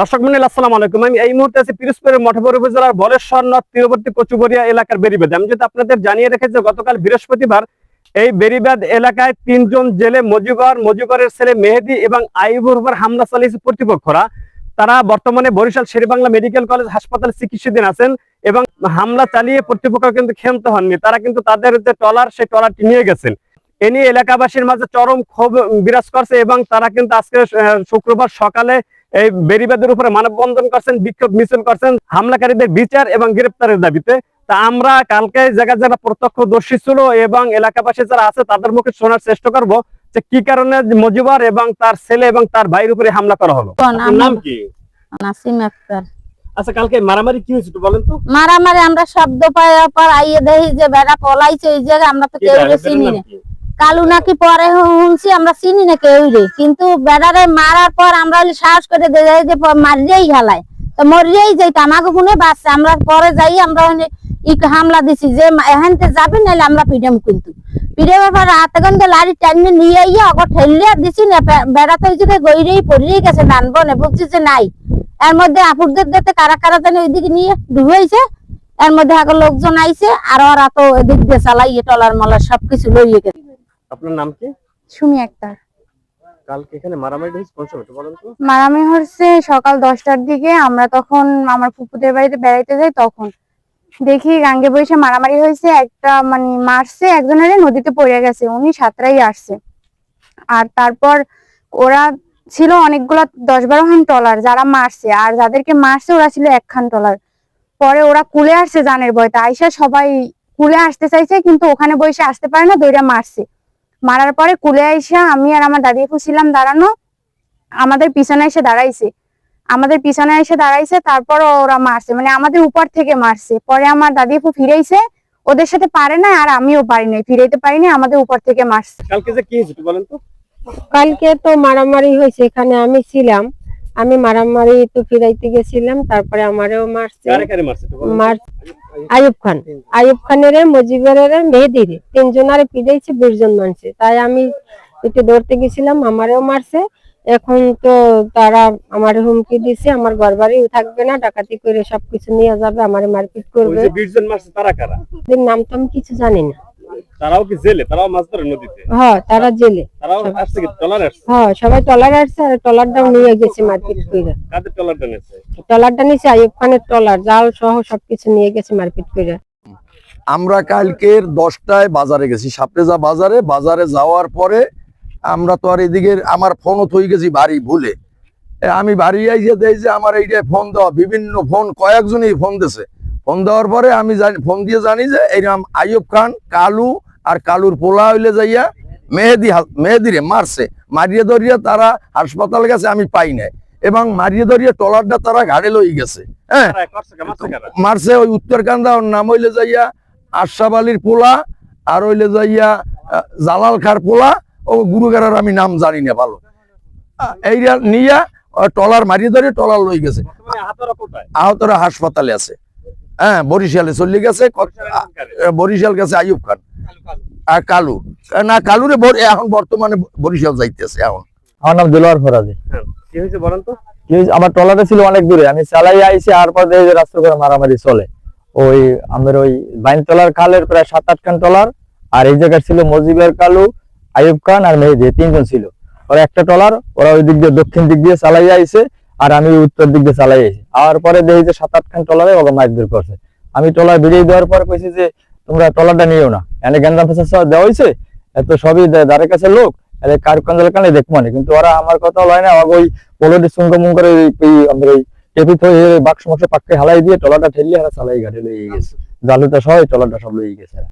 দর্শক মন্ডল, আসসালাম আলাইকুম। আমি এই মুহূর্তে আছি পিরোজপুরের মঠপুর উপজেলার বলেশ্বর নদ তীরবর্তী কচুবরিয়া এলাকার বেরিবাদ আমি যদি আপনাদের জানিয়ে রেখেছি গতকাল বৃহস্পতিবার এই বেরিবাদ এলাকায় তিনজন জেলে মজিবর মজিবরের ছেলে মেহেদি এবং আইবুর উপর হামলা চালিয়েছে কর্তৃপক্ষরা। তারা বর্তমানে বরিশাল শেরেবাংলা মেডিকেল কলেজ হাসপাতালে চিকিৎসাধীন আছেন এবং হামলা চালিয়ে কর্তৃপক্ষ কিন্তু ক্ষান্ত হননি। তারা কিন্তু তাদের যে ট্রলার, সেই ট্রলারটি নিয়ে গেছেন। এ নিয়ে এলাকাবাসীর মাঝে চরম ক্ষোভ বিরাজ করছে এবং তারা কিন্তু আজকে শুক্রবার সকালে এই বেরিবাদের উপরে মানববন্ধন করছেন বিক্ষোভ মিছিল করছেন হামলাকারীদের বিচার এবং গ্রেপ্তারের দাবিতে। তা আমরা কালকে জায়গা যারা প্রত্যক্ষদর্শী ছিল এবং এলাকাবাসী যারা আছে তাদের মুখে শোনার চেষ্টা করব যে কি কারণে মজিবর এবং তার ছেলে এবং তার ভাইয়ের উপরে হামলা করা হলো। নাম কি? নাসিম আক্তার। আচ্ছা কালকে মারামারি কি হয়েছে বলেন তো। মারামারি আমরা শব্দ পাওয়ার পর আইয়ে দেখি যে বেড়া পলাইছে এই জায়গায় আমরা তো কেউ চিনি না? কালু নাকি পরে শুনছি আমরা চিনি না কেউ রে। কিন্তু বেড়ারে মারার পর আমরা সাহস করে যে মারিয়েই খেলায় তো মরিয়েই যাই আমাকে গুনে বাঁচছে? আমরা পরে যাই, আমরা হামলা দিছি। যে এখানতে যাবে নাহলে আমরা পিডাম কিন্তু। দিছি বেড়াতে ওই গেছে যে নাই। এর মধ্যে কারা কারা নিয়ে এর মধ্যে লোকজন আইছে, আর এদিক দিয়ে চালাইয়ে, টলার মলার সবকিছু লইয়ে গেছে। আপনার নাম কি? সুমি আক্তার। কালকে এখানে মারামারি হয়েছে কোন সময় বলেন তো। মারামি হচ্ছে সকাল দশটার দিকে আমরা তখন আমার ফুপুদের বাড়িতে বেড়াইতে যাই তখন। দেখি গাঙ্গে বসে মারামারি হয়েছে একটা মানে মারছে একজনের নদীতে পড়ে গেছে উনি সাঁতরাই আসছে। আর তারপর ওরা ছিল অনেকগুলো দশ বারো খান টলার যারা মারছে আর যাদেরকে মারছে ওরা ছিল একখান টলার পরে ওরা কুলে আসছে জানের বয়তে আইসা সবাই কুলে আসতে চাইছে কিন্তু ওখানে বসে আসতে পারে না দইরা মারছে। মারার পরে কুলে আইসা আমি আর আমার দাদি ছিলাম দাঁড়ানো। আমাদের পিছনে এসে দাঁড়াইছে। আমাদের পিছনে এসে দাঁড়াইছে তারপর ওরা মারছে। মানে আমাদের উপর থেকে মারছে। পরে আমার দাদি আপু ফিরেইছে। ওদের সাথে পারে না আর আমিও পারি নাই। ফিরাইতে পারিনি আমাদের উপর থেকে মারছে। কালকে যে কি হয়েছে বলেন তো। কালকে তো মারামারি হয়েছে এখানে আমি ছিলাম। আমি মারামারি তো ফিরাইতে গেছিলাম তারপরে আমারেও মারছে। কারে কারে মারছে আয়ুব খান। আয়ুব খানের মজিবের মেহেদির তিনজনারে পিড়াইছে বিশ জন মানছে তাই আমি একটু দৌড়তে গেছিলাম আমারও মারছে। এখন তো তারা আমার হুমকি দিছে আমার ঘর বাড়িও থাকবে না ডাকাতি করে সবকিছু নিয়ে যাবে আমার মারপিট করবে। যে মারছে তারা কারা? নাম তো আমি কিছু জানি না। তারাও কি জেলে? তারাও মাছ ধরে নদীতে? হ্যাঁ তারা জেলে। তারাও আসছে কি ট্রলার আসছে? হ্যাঁ সবাই টলার আসছে আর নিয়ে গেছে মারপিট করে কাদের ট্রলারটা নিয়েছে? ট্রলারটা নিচে আইব খানের ট্রলার জাল সহ সবকিছু নিয়ে গেছে মারপিট করে আমরা কালকের দশটায় বাজারে গেছি সাপড়েজা বাজারে। বাজারে যাওয়ার পরে আমরা তো আর এদিকে আমার ফোনও থই গেছি বাড়ি ভুলে। আমি বাড়ি আইসে দেই যে আমার এইটা ফোন দেওয়া বিভিন্ন ফোন কয়েকজনই ফোন দিছে। ফোন দেওয়ার পরে আমি জানি ফোন দিয়ে জানি যে এইরকম আইয়ুব খান কালু আর কালুর পোলা হইলে যাইয়া মেহেদি মেহেদিরে মারছে। মারিয়ে ধরিয়া তারা হাসপাতাল গেছে আমি পাই নাই। এবং মারিয়ে ধরিয়া টলারটা তারা ঘাড়ে লই গেছে। হ্যাঁ? মারছে ওই উত্তরকান্দা ওর নাম হইলে যাইয়া আশরাফ আলীর পোলা আর হইলে যাইয়া জালাল খার পোলা। ও গুরুগারার আমি নাম জানি না ভালো। এইটা নিয়া টলার মারিয়ে ধরে টলার লই গেছে। আহতরা হাসপাতালে আছে। হ্যাঁ বরিশালে চলে গেছে। বরিশাল গেছে আইয়ুব খান। আর কালু। না কালুরে এখন বর্তমানে বরিশাল যাইতেছে এখন। আমার নাম দুলার ফরাজি। হ্যাঁ, কি হয়েছে বলেন তো? আমার ট্রলারটা ছিল অনেক দূরে। আমি চালাই আইছি আর পর দেখি যে রাস্তা করে মারামারি চলে। ওই আমাদের ওই বাইন টলার খালের প্রায় সাত আট খান টলার আর এই জায়গায় ছিল মজিবের কালু আইয়ুব খান আর মেহেদি তিনজন ছিল। ওরা একটা টলার ওরা ওই দিক দিয়ে দক্ষিণ দিক দিয়ে চালাই আইছে আর আমি উত্তর দিক দিয়ে চালাই আইছি। আর পরে দেখি যে সাত আট খান টলারে ওকে মারধর করছে। আমি টলার বেরিয়ে দেওয়ার পর কইছি যে তোমরা টলারটা নিও না। এনে গেন্দাম ফেসা দেওয়া হয়েছে। এত সবই দ্বারের কাছে লোক। এলে কার কান্দাল কানে দেখব না। কিন্তু ওরা আমার কথা লয় না। ওই পোলোটি সুঙ্গ মুঙ্গ করে ওই- আমাদের ওই টেপি থয়ে বাক্স মাক্সে পাক্কে হালাই দিয়ে টলাটা ঠেলিয়ে হারা চালাই গাড়ি লয়ে গেছে। জালুটা সবাই টলাটা সব লেগে গেছে।